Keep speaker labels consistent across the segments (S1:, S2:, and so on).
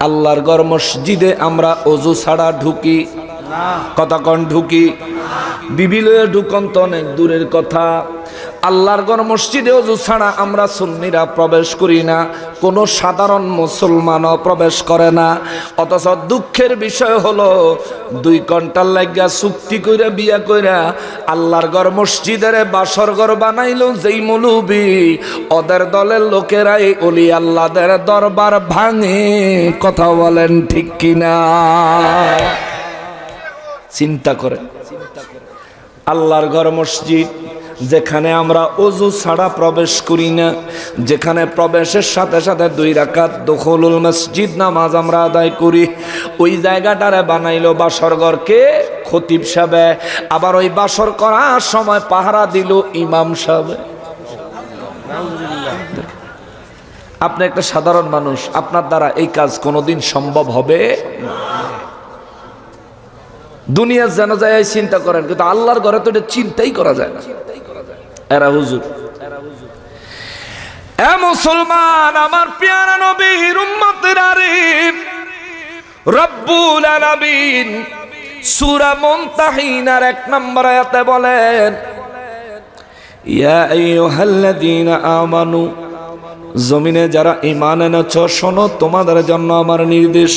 S1: আল্লাহর গড় মসজিদে আমরা অজু ছাড়া ঢুকি। কতক্ষণ ঢুকি? বিবিলয়ে ঢুকন্ত অনেক দূরের কথা। আল্লাহর ঘর মসজিদে অজু ছাড়া আমরা সুন্নিরা প্রবেশ করি না। কোনো সাধারণ মুসলমানও প্রবেশ করে না। অথচ দুঃখের বিষয় হলো, দুই ঘণ্টার লাগিয়া চুক্তি কইরা বিয়া কইরা আল্লাহর ঘর মসজিদের বাসর ঘর বানাইল যেই মৌলবি। ওদের দলের লোকেরাই অলি আল্লাহদের দরবার ভাঙে, কথা বলেন ঠিক কিনা? চিন্তা করে আল্লাহর ঘর মসজিদ যেখানে আমরা অজু ছাড়া প্রবেশ করি না, যেখানে প্রবেশের সাথে সাথে দুই রাকাত দখলুল মসজিদ নামাজ আমরা আদায় করি। ওই জায়গাটারে বানাইলো বাসর ঘরকে খতিব সাহেবে। আবার ওই বাসর করার সময় পাহারা দিল ইমাম সাহেবে। আপনি একটা সাধারণ মানুষ, আপনার দ্বারা এই কাজ কোনোদিন সম্ভব হবে না। দুনিয়ার যেন যায় চিন্তা করেন, কিন্তু আল্লাহর ঘরে তো এটা চিন্তাই করা যায় না। এরা হুজুর। এ মুসলমান, আমার পেয়ারা নবীর উম্মতের আরিফ রব্বুল আলামিন সূরা মুনতাহিনার এক নম্বর আয়াতে বলেন, ইয়া আইয়ুহাল্লাযীনা আমানু, জমিনে যারা ঈমান এনেছো, শোনো, তোমাদের জন্য আমার নির্দেশ।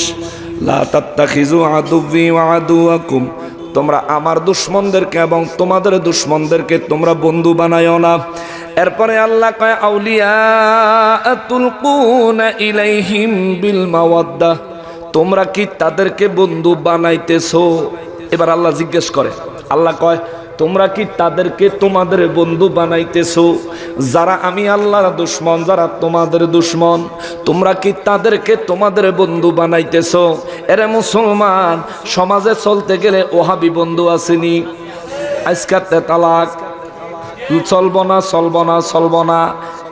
S1: তোমরা আমার দুশ্মনদেরকে এবং তোমাদের দুশ্মনদেরকে তোমরা বন্ধু বানায়ও না। এরপরে আল্লাহ কয়, আউলিয়া ইলাইহিম বিল মাওয়াদ্দা। তোমরা কি তাদেরকে বন্ধু বানাইতেছো? এবার আল্লাহ জিজ্ঞেস করে। আল্লাহ কয় তোমরা কি তাদেরকে তোমাদের বন্ধু বানাইতেছ? যারা আমি আল্লাহর দুশ্মন, যারা তোমাদের দুশ্মন, তোমরা কি তাদেরকে তোমাদের বন্ধু বানাইতেছ? এরে মুসলমান, সমাজে চলতে গেলে ওহাবি বন্ধু আসেনি? আজকার তালাক। চলব না চলব না চলব না।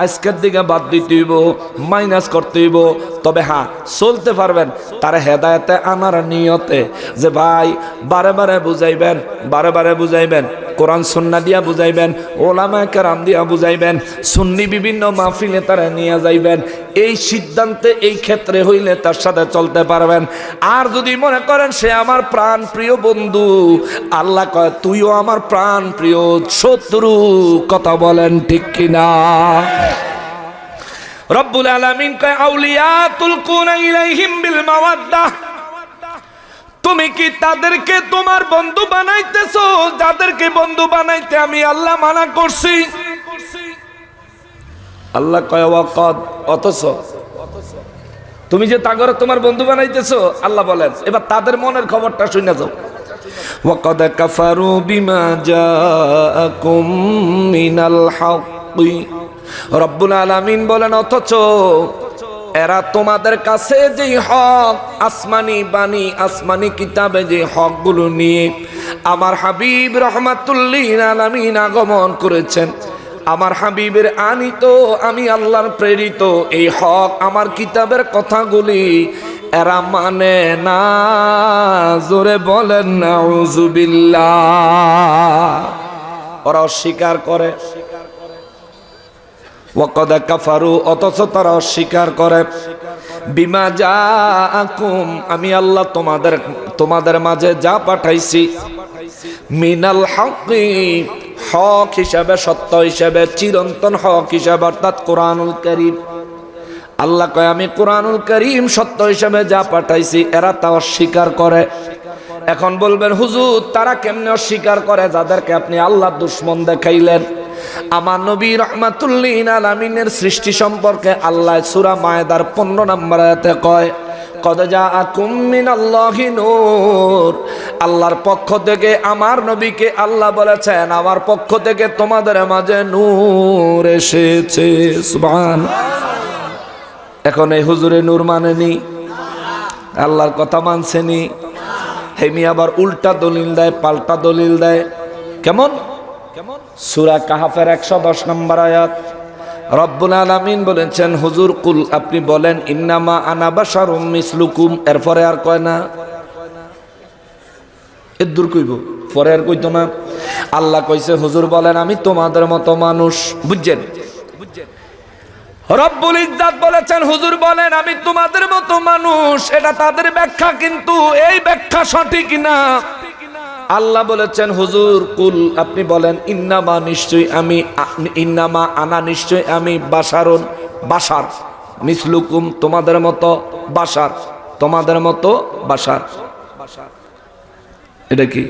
S1: আজকের দিকে বাদ দিতে হইব মাইনাস করতে হইব। তবে হ্যাঁ চলতে পারবেন। তার হেদায়তে আনার নিয়তে যে ভাই বারে বারে বুঝাইবেন, বারে বারে বুঝাইবেন। কোরআন সুন্না দিয়া বুঝাইবেন, ওলামা কেরাম দিয়া বুঝাইবেন, সুন্নি বিভিন্ন মাহফিলে তারা নিয়ে যাইবেন। এই সিদ্ধান্তে, এই ক্ষেত্রে হইলে তার সাথে চলতে পারবেন। আর যদি মনে করেন সে আমার প্রাণ প্রিয় বন্ধু, আল্লাহ কয়, তুইও আমার প্রাণ প্রিয় শত্রু কথা বলেন ঠিক কিনা? রব্বুল আলামিন কয় আউলিয়া তুলকুনা ইলাইহিম বিল মাওয়াদ্দাহ তুমি কি তাদেরকে তোমার বন্ধু বানাইতেছো? যাদেরকে বন্ধু বানাইতে আমি আল্লাহ মানা করছি। আল্লাহ অথচ তুমি যে তাগরে তোমার বন্ধু বানাইতেছো, আল্লাহ বলেন, এবার তাদের মনের খবরটা শুনে যাও। ওয়াকাদ কাফারু বিমা জাআকুম মিনাল হাক্কি। রব্বুল আলামিন বলেন, অথচ এরা তোমাদের কাছে যে হক, আসমানি বাণী, আসমানি কিতাবে যে হকগুলো নিয়ে আমার হাবিব রহমাতুল্লিন আগমন করেছেন। আমার হাবিবের আনিত, আমি আল্লাহর প্রেরিত এই হক আমার কিতাবের কথাগুলি এরা মানে না, জোরে বলেন না ওরা অস্বীকার করে। ওয়াকদা কাফারু, অথচ তারা অস্বীকার করে। বিমা যা আকুম আমি আল্লাহ তোমাদের তোমাদের মাঝে যা পাঠাইছি। মিনাল হকি হক হিসাবে, সত্য হিসাবে, চিরন্তন হক হিসাবে, অর্থাৎ কোরআনুল করিম। আল্লাহ কয়, আমি কোরআনুল করিম, সত্য হিসাবে যা পাঠাইছি, এরা তা অস্বীকার করে। এখন বলবেন, হুজুর, তারা কেমনে অস্বীকার করে? যাদেরকে আপনি আল্লাহ দুশ্মন দেখাইলেন। আমার নবী রহমাতুল্লিন আলামিনের সৃষ্টি সম্পর্কে আল্লাহ সুরা মায়দার পনেরো নম্বর কয় আল্লাহর পক্ষ থেকে আমার নবীকে আল্লাহ বলেছেন, আমার পক্ষ থেকে তোমাদের মাঝে নূর এসেছে। এখন এই হুজুরে নূর মানেনি, আল্লাহর কথা মানছেনি। হেমি আবার উল্টা দলিল দেয়, পাল্টা দলিল দেয়। কেমন? সুরা কাহাফের একশো দশ নম্বর আয়াত। রব্বুল আলামিন বলেছেন হুজুর কুল আপনি বলেন ইন্নামা আনাবাসার মিসলুকুম। এরপরে আর কয় না? এর দূর কইব পরে আর কইতো না। আল্লাহ কইছে হুজুর বলেন আমি তোমাদের মতো মানুষ। বুঝছেন? রব্বুল ইজ্জাত বলেছেন হুজুর বলেন আমি তোমাদের মতো মানুষ। এটা তাদের ব্যাখ্যা কিন্তু এই ব্যাখ্যা সঠিক না। আল্লাহ বলেছেন, হুজুর, কুল, আপনি বলেন, ইন্নামা নিশ্চয়ই আমি, ইন্নামা আনা নিশ্চয়ই আমি বাসারুন বাসার মিসলুকুম, তোমাদের মতো বাসার তোমাদের মতো বাসার এটা কি?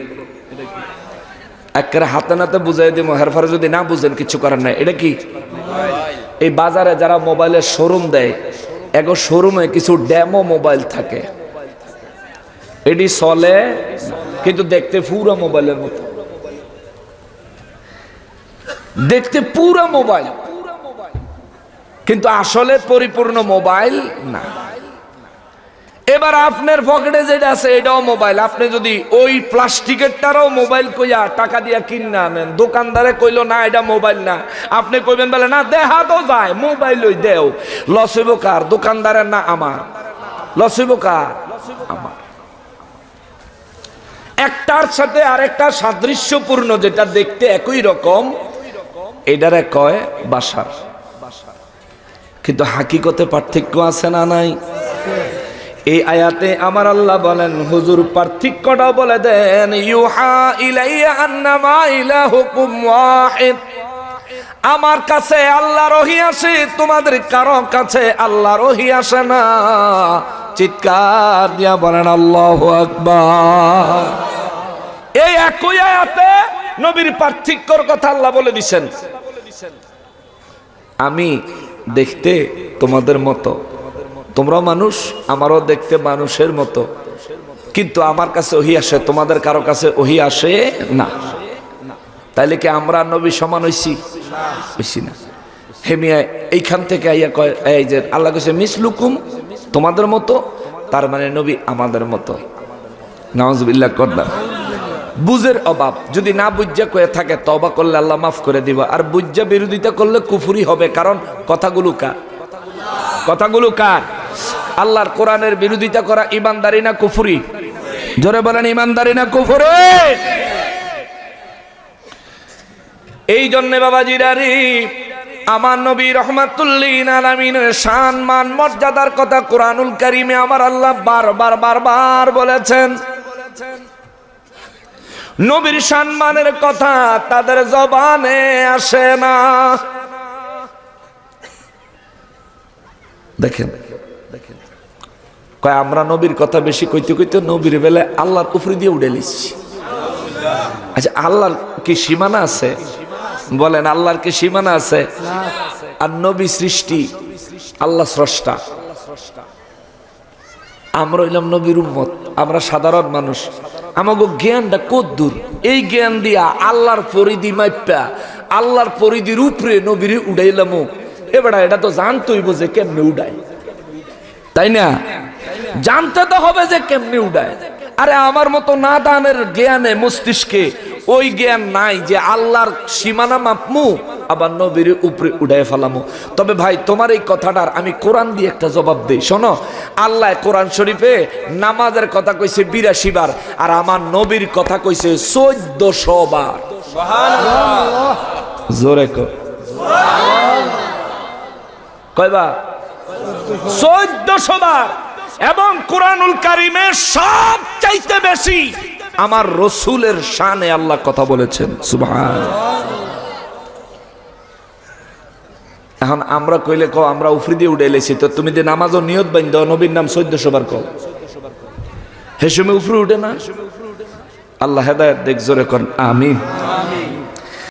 S1: একেবারে হাতে নাতে বুঝাই দিব, হেরফারে যদি না বুঝেন, কিছু করার নাই। এটা কি? এই বাজারে যারা মোবাইলের শোরুম দেয়, এগো শোরুমে কিছু ডেমো মোবাইল থাকে। এটি চলে, কিন্তু দেখতে পুরো মোবাইলের মতো। দেখতে পুরো মোবাইল। কিন্তু আসলে পরিপূর্ণ মোবাইল না। এবার আপনার পকেটে যেটা আছে, এটাও মোবাইল। আপনি যদি ওই প্লাস্টিকেরটারও মোবাইল কইয়া টাকা দিয়া কিনে আনেন, দোকানদারে কইল, না, এটা মোবাইল না। আপনি কইবেন, বলে, না, দেহা তো যায়, মোবাইল ওই দেও। লস হইব কার? দোকানদারের না আমার? লস হইব কার? আমার। একটার সাথে আরেকটা সাদৃশ্যপূর্ণ যেটা দেখতে একই রকম, এটারে কয় বাসার। কিন্তু হাকিকতে পার্থক্য আছে না নাই? এই আয়াতে আমার আল্লাহ বলেন, হুজুর পার্থক্যটা বলে দেন, ইউহা ইলাইয়া আন্নামা ইলাহুকুম ওয়াহিদ। আমার কাছে আল্লাহ রহি আসে, তোমাদের কারও কাছে আল্লাহ রহি আসে না। চিৎকার দিয়া বলেন, আল্লাহ আকবার। একই আয়াতে? নবীর পার্থক্যর কথা আল্লাহ বলে দিছেন। আমি দেখতে তোমাদের মতো। তোমরা মানুষ, আমারও দেখতে মানুষের মতো। কিন্তু আমার কাছে ওহি আসে, তোমাদের কারও কাছে ওহি আসে না। তাইলে কি আমরা নবী সমান হইছি? হইছি না। হেমিয়া এইখান থেকে আইয়া কয়, এই যে আল্লাহ কাছে মিস লুকুম তোমাদের মতো, তার মানে নবী আমাদের মতো। নওয়াজবিল্লাহ করলাম বুঝের অভাব। যদি না বুঝা কয়ে থাকে তবা করলে আল্লাহ মাফ করে দিব। আর বুঝা বিরোধিতা করলে কুফুরি হবে, কারণ কথাগুলো কার? কথাগুলো কার? আল্লাহর কোরআনের বিরোধিতা করা ইমানদারি না কুফুরি? জোরে বলেন, ইমানদারি না কুফুরি? এই জন্যে বাবা জিরারি আমার নবী রহমাতুল্লিন আলামিনের শান, মান, মর্যাদার কথা কোরআনুল কারিমে আমার আল্লাহ বারবার বারবার বলেছেন। নবীর সম্মানের কথা তাদের জবানে আসে না। দেখেন কয়, আমরা নবীর কথা বেশি কইতে কইতে নবীর বেলায় আল্লাহর কুফরি দিয়ে উড়ে লিখছি আচ্ছা আল্লাহর কি সীমানা আছে? বলেন, আল্লাহর কি সীমানা আছে? আর নবী সৃষ্টি, আল্লাহ স্রষ্টা। আমরা হইলাম নবীর উম্মত, আমরা সাধারণ মানুষ। আমাকে জ্ঞানটা কদ্দুর এই জ্ঞান দিয়া আল্লাহর পরিধি মাইপা আল্লাহর পরিধির উপরে নবীরে উড়াইলাম। এবার এটা তো জানতই যে কেমনে উড়ায়। তাই না? জানতে তো হবে যে কেমনে উড়ায়। আরে আমার মতো না দানের জ্ঞানে মস্তিষ্কে ওই জ্ঞান নাই যে আল্লাহর সীমানা মাপমু আবার নবীর উপরে উড়াই ফেলামু। তবে ভাই তোমার এই কথাটার আমি কোরআন দিয়ে একটা জবাব দিই। শোনো আল্লাহ কোরআন শরীফে নামাজের কথা কইছে বিরাশি বার আর আমার নবীর কথা কইছে চোদ্দশো বার। জোরে কর কয়বার? চোদ্দশো বার। এবং কোরআনুল কারিমের সব চাইতে বেশি আমার রসুলের শানে আল্লাহ কথা বলেছেন। সুভান এখন আমরা কইলে কও, আমরা উফরি দিয়ে উঠে এলেছি তো তুমি যে নামাজও নিয়ত বাইন্দ নবীর নাম চোদ্দশো বার কও। হে উফরি উঠে না? আল্লাহ হেদায়ত দেখ, জোরে কর আমিন।